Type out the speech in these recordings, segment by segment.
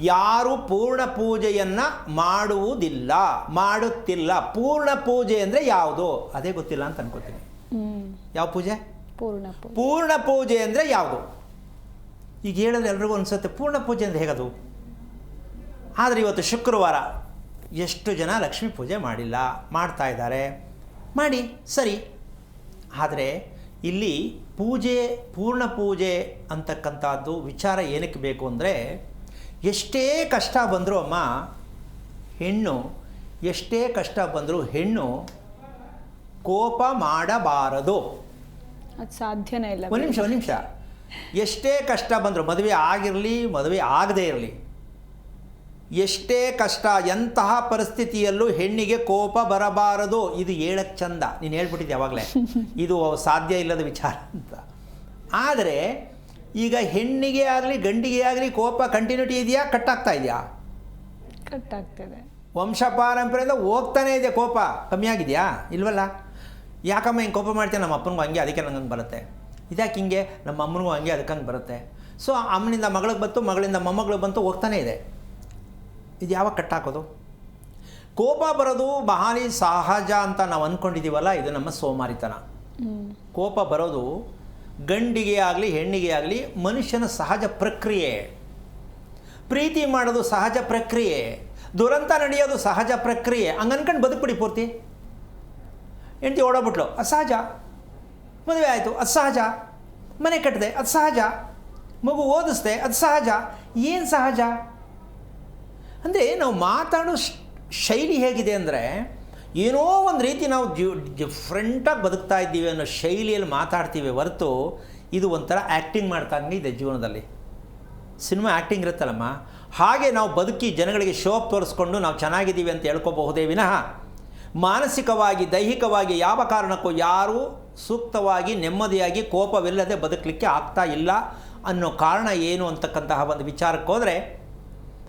ಯಾರು ಪೂರ್ಣ ಪೂಜೆಯನ್ನ ಮಾಡುವುದಿಲ್ಲ ಮಾಡುತ್ತಿಲ್ಲ. ಪೂರ್ಣ ಪೂಜೆ ಅಂದರೆ ಯಾವುದು? ಅದೇ ಗೊತ್ತಿಲ್ಲ ಅಂತ ಅನ್ಕೋತೀನಿ. ಯಾವ ಪೂಜೆ? ಪೂರ್ಣ ಪೂರ್ಣ ಪೂಜೆ ಅಂದರೆ ಯಾವುದು? ಈಗ ಹೇಳಿದ್ರೆ ಎಲ್ರಿಗೂ ಅನ್ಸುತ್ತೆ ಪೂರ್ಣ ಪೂಜೆ ಅಂದರೆ ಹೇಗದು? ಆದರೆ ಇವತ್ತು ಶುಕ್ರವಾರ ಎಷ್ಟು ಜನ ಲಕ್ಷ್ಮೀ ಪೂಜೆ ಮಾಡಿಲ್ಲ ಮಾಡ್ತಾ ಇದ್ದಾರೆ. ಮಾಡಿ ಸರಿ. ಆದರೆ ಇಲ್ಲಿ ಪೂಜೆ ಪೂರ್ಣ ಪೂಜೆ ಅಂತಕ್ಕಂಥದ್ದು ವಿಚಾರ ಏನಕ್ಕೆ ಬೇಕು ಅಂದರೆ ಎಷ್ಟೇ ಕಷ್ಟ ಬಂದರೂ ಅಮ್ಮ ಹೆಣ್ಣು ಎಷ್ಟೇ ಕಷ್ಟ ಬಂದರೂ ಹೆಣ್ಣು ಕೋಪ ಮಾಡಬಾರದು. ಅದು ಸಾಧ್ಯನೇ ಇಲ್ಲ ಒಂದು ನಿಮಿಷ ಒಂದು ನಿಮಿಷ. ಎಷ್ಟೇ ಕಷ್ಟ ಬಂದರೂ ಮದುವೆ ಆಗಿರಲಿ ಮದುವೆ ಆಗದೇ ಇರಲಿ ಎಷ್ಟೇ ಕಷ್ಟ ಎಂತಹ ಪರಿಸ್ಥಿತಿಯಲ್ಲೂ ಹೆಣ್ಣಿಗೆ ಕೋಪ ಬರಬಾರದು. ಇದು ಹೇಳಕ್ಕೆ ಚಂದ. ನೀನು ಹೇಳ್ಬಿಟ್ಟಿದ್ದೆ ಯಾವಾಗಲೇ. ಇದು ಸಾಧ್ಯ ಇಲ್ಲದ ವಿಚಾರ ಅಂತ. ಆದರೆ ಈಗ ಹೆಣ್ಣಿಗೆ ಆಗಲಿ ಗಂಡಿಗೆ ಆಗಲಿ ಕೋಪ ಕಂಟಿನ್ಯೂಟಿ ಇದೆಯಾ? ಕಟ್ಟಾಗ್ತಾ ಇದೆಯಾ? ಕಟ್ ಆಗ್ತಿದೆ ವಂಶ ಪಾರಂಪರ್ಯದ ಹೋಗ್ತಾನೆ ಇದೆ ಕೋಪ. ಕಮ್ಮಿ ಆಗಿದೆಯಾ? ಇಲ್ವಲ್ಲ? ಯಾಕಮ್ಮ ಹಿಂಗೆ ಕೋಪ ಮಾಡ್ತೀನಿ ನಮ್ಮ ಅಪ್ಪನಿಗೂ ಹಂಗೆ ಅದಕ್ಕೆ ನಂಗೆ ಬರುತ್ತೆ. ಇದ್ಯಾಕೆ ಹಿಂಗೆ? ನಮ್ಮ ಅಮ್ಮನಿಗೂ ಹಂಗೆ ಅದಕ್ಕೆ ಹಂಗೆ ಬರುತ್ತೆ. ಸೊ ಅಮ್ಮನಿಂದ ಮಗಳಿಗೆ ಬಂತು ಮಗಳಿಂದ ಮೊಮ್ಮಗಳು ಬಂತು ಹೋಗ್ತಾನೆ ಇದೆ. ಇದು ಯಾವಾಗ ಕಟ್ಟಾಕೋದು? ಕೋಪ ಬರೋದು ಬಹಾಲಿ ಸಹಜ ಅಂತ ನಾವು ಅಂದ್ಕೊಂಡಿದ್ದೀವಲ್ಲ ಇದು ನಮ್ಮ ಸೋಮಾರಿತನ. ಕೋಪ ಬರೋದು ಗಂಡಿಗೆ ಆಗಲಿ, ಹೆಣ್ಣಿಗೆ ಆಗಲಿ ಮನುಷ್ಯನ ಸಹಜ ಪ್ರಕ್ರಿಯೆ. ಪ್ರೀತಿ ಮಾಡೋದು ಸಹಜ ಪ್ರಕ್ರಿಯೆ. ದುರಂತ ನಡೆಯೋದು ಸಹಜ ಪ್ರಕ್ರಿಯೆ. ಹಂಗೆ ಅನ್ಕಂಡು ಬದುಕ್ಬಿಡಿ ಪೂರ್ತಿ. ಹೆಂಡತಿ ಓಡೋಗ್ಬಿಟ್ಲು ಅಸಹಜ ಸಹಜ. ಮದುವೆ ಆಯಿತು, ಅದು ಸಹಜ. ಮನೆ ಕಟ್ಟಿದೆ ಅದು ಸಹಜ. ಮಗು ಓದಿಸ್ದೆ, ಅದು ಸಹಜ. ಏನು ಸಹಜ? ಅಂದರೆ ನಾವು ಮಾತಾಡೋ ಶೈಲಿ ಹೇಗಿದೆ ಅಂದರೆ ಏನೋ ಒಂದು ರೀತಿ ನಾವು ಡಿಫ್ರೆಂಟಾಗಿ ಬದುಕ್ತಾ ಇದ್ದೀವಿ ಅನ್ನೋ ಶೈಲಿಯಲ್ಲಿ ಮಾತಾಡ್ತೀವಿ ಹೊರತು ಇದು ಒಂಥರ ಆ್ಯಕ್ಟಿಂಗ್ ಮಾಡ್ತಾನೆ ಇದೆ ಜೀವನದಲ್ಲಿ. ಸಿನಿಮಾ ಆ್ಯಕ್ಟಿಂಗ್ ಇರುತ್ತಲ್ಲಮ್ಮ? ಹಾಗೆ ನಾವು ಬದುಕಿ ಜನಗಳಿಗೆ ಶೋಪ್ ತೋರಿಸ್ಕೊಂಡು ನಾವು ಚೆನ್ನಾಗಿದ್ದೀವಿ ಅಂತ ಹೇಳ್ಕೋಬಹುದೇ ವಿನಃ ಮಾನಸಿಕವಾಗಿ, ದೈಹಿಕವಾಗಿ ಯಾವ ಕಾರಣಕ್ಕೂ ಯಾರೂ ಸೂಕ್ತವಾಗಿ, ನೆಮ್ಮದಿಯಾಗಿ ಕೋಪವಿಲ್ಲದೆ ಬದುಕಲಿಕ್ಕೆ ಆಗ್ತಾ ಇಲ್ಲ ಅನ್ನೋ ಕಾರಣ ಏನು ಅಂತಕ್ಕಂತಹ ಒಂದು ವಿಚಾರಕ್ಕೆ ಹೋದರೆ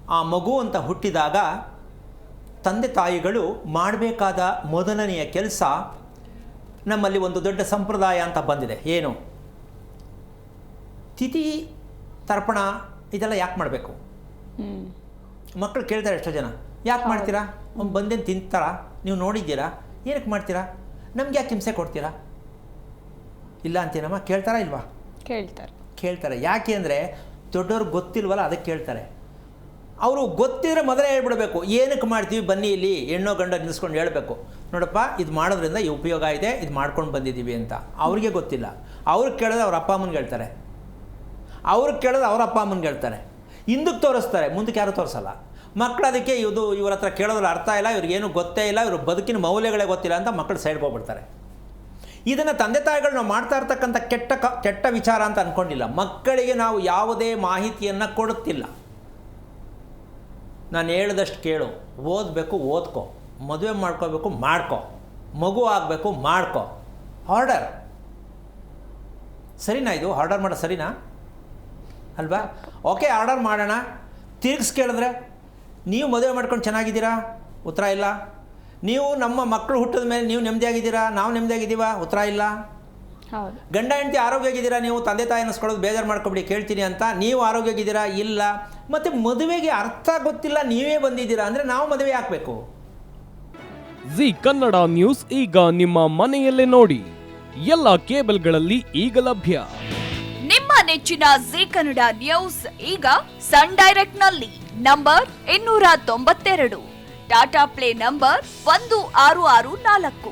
ಆ ಮಗು ಅಂತ ಹುಟ್ಟಿದಾಗ ತಂದೆ ತಾಯಿಗಳು ಮಾಡಬೇಕಾದ ಮೊದಲನೆಯ ಕೆಲಸ ನಮ್ಮಲ್ಲಿ ಒಂದು ದೊಡ್ಡ ಸಂಪ್ರದಾಯ ಅಂತ ಬಂದಿದೆ. ಏನು? ತಿಥಿ ತರ್ಪಣ ಇದೆಲ್ಲ ಯಾಕೆ ಮಾಡಬೇಕು? ಮಕ್ಕಳು ಕೇಳ್ತಾರೆ ಎಷ್ಟೋ ಜನ. ಯಾಕೆ ಮಾಡ್ತೀರಾ? ಒಂದು ಬಂದೇನು ತಿಂತಾರಾ? ನೀವು ನೋಡಿದ್ದೀರಾ? ಏನಕ್ಕೆ ಮಾಡ್ತೀರಾ? ನಮ್ಗೆ ಯಾಕೆ ಹಿಂಸೆ ಕೊಡ್ತೀರಾ? ಇಲ್ಲ ಅಂತೇನಮ್ಮ ಕೇಳ್ತಾರಾ ಇಲ್ವಾ? ಕೇಳ್ತಾರೆ. ಕೇಳ್ತಾರೆ. ಯಾಕೆ ಅಂದರೆ ದೊಡ್ಡವ್ರಿಗೆ ಗೊತ್ತಿಲ್ವಲ್ಲ ಅದಕ್ಕೆ ಕೇಳ್ತಾರೆ. ಅವರು ಗೊತ್ತಿದ್ರೆ ಮೊದಲೇ ಹೇಳ್ಬಿಡಬೇಕು. ಏನಕ್ಕೆ ಮಾಡ್ತೀವಿ? ಬನ್ನಿ ಇಲ್ಲಿ, ಹೆಣ್ಣು ಗಂಡ ನಿಲ್ಲಿಸ್ಕೊಂಡು ಹೇಳಬೇಕು. ನೋಡಪ್ಪ, ಇದು ಮಾಡೋದ್ರಿಂದ ಈ ಉಪಯೋಗ ಇದೆ, ಇದು ಮಾಡ್ಕೊಂಡು ಬಂದಿದ್ದೀವಿ ಅಂತ. ಅವ್ರಿಗೆ ಗೊತ್ತಿಲ್ಲ. ಅವ್ರು ಕೇಳೋದು ಅವ್ರ ಅಪ್ಪ ಅಮ್ಮನಿಗೆ ಹೇಳ್ತಾರೆ. ಅವ್ರು ಕೇಳೋದು ಅವ್ರ ಅಪ್ಪ ಅಮ್ಮನಿಗೆ ಹೇಳ್ತಾರೆ. ಹಿಂದಕ್ಕೆ ತೋರಿಸ್ತಾರೆ, ಮುಂದಕ್ಕೆ ಯಾರು ತೋರಿಸಲ್ಲ. ಮಕ್ಕಳು ಅದಕ್ಕೆ ಇದು ಇವ್ರ ಹತ್ರ ಕೇಳೋದ್ರ ಅರ್ಥ ಇಲ್ಲ ಇವ್ರಿಗೇನು ಗೊತ್ತೇ ಇಲ್ಲ, ಇವ್ರ ಬದುಕಿನ ಮೌಲ್ಯಗಳೇ ಗೊತ್ತಿಲ್ಲ ಅಂತ ಮಕ್ಕಳು ಸೈಡ್ ಹೋಗ್ಬಿಡ್ತಾರೆ. ಇದನ್ನು ತಂದೆ ತಾಯಿಗಳು ನಾವು ಮಾಡ್ತಾ ಇರ್ತಕ್ಕಂಥ ಕೆಟ್ಟ ಕ, ಕೆಟ್ಟ ವಿಚಾರ ಅಂತ ಅಂದ್ಕೊಂಡಿಲ್ಲ ಮಕ್ಕಳಿಗೆ ನಾವು ಯಾವುದೇ ಮಾಹಿತಿಯನ್ನು ಕೊಡುತ್ತಿಲ್ಲ. ನಾನು ಹೇಳ್ದಷ್ಟು ಕೇಳು. ಓದಬೇಕು, ಓದ್ಕೊ. ಮದುವೆ ಮಾಡ್ಕೋಬೇಕು, ಮಾಡ್ಕೊ. ಮಗು ಆಗಬೇಕು, ಮಾಡ್ಕೊ. ಆರ್ಡರ್ ಸರಿನಾ ಇದು? ಆರ್ಡರ್ ಮಾಡೋ, ಸರಿನಾ? ಅಲ್ವಾ? ಓಕೆ ಆರ್ಡರ್ ಮಾಡೋಣ. ತಿರ್ಗಿಸ್ ಕೇಳಿದ್ರೆ, ನೀವು ಮದುವೆ ಮಾಡ್ಕೊಂಡು ಚೆನ್ನಾಗಿದ್ದೀರಾ? ಉತ್ತರ ಇಲ್ಲ. ನೀವು ನಮ್ಮ ಮಕ್ಕಳು ಹುಟ್ಟಿದ ಮೇಲೆ ನೀವು ನೆಮ್ಮದಿಯಾಗಿದ್ದೀರಾ? ನಾವು ನೆಮ್ಮದಿಯಾಗಿದ್ದೀವಾ? ಉತ್ತರ ಇಲ್ಲ. ಗಂಡ ಹೆಂಡತಿ ಆರೋಗ್ಯವಾಗಿದ್ದೀರಾ ನೀವು ತಂದೆ ತಾಯಿ ಅನ್ನಿಸ್ಕೊಳ್ಳೋದು ಬೇಜಾರು ಮಾಡ್ಕೊಬಿಡಿ ಕೇಳ್ತೀನಿ ಅಂತ ನೀವು ಆರೋಗ್ಯವಾಗಿದ್ದೀರಾ? ಇಲ್ಲ. ಮತ್ತು ಮದುವೆಗೆ ಅರ್ಥ ಗೊತ್ತಿಲ್ಲ ನೀವೇ ಬಂದಿದ್ದೀರಾ? ಅಂದರೆ ನಾವು ಮದುವೆ ಹಾಕಬೇಕು ಜಿ ಕನ್ನಡ ನ್ಯೂಸ್ ಈಗ ನಿಮ್ಮ ಮನೆಯಲ್ಲೇ ನೋಡಿ. ಎಲ್ಲ ಕೇಬಲ್ಗಳಲ್ಲಿ ಈಗ ಲಭ್ಯ. ನಿಮ್ಮ ನೆಚ್ಚಿನ ಜಿ ಕನ್ನಡ ನ್ಯೂಸ್ ಈಗ ಸನ್ ಡೈರೆಕ್ಟ್ನಲ್ಲಿ ನಂಬರ್ ಇನ್ನೂರ ತೊಂಬತ್ತೆರಡು. ಟಾಟಾ ಪ್ಲೇ ನಂಬರ್ ಒಂದು ಆರು ಆರು ನಾಲ್ಕು.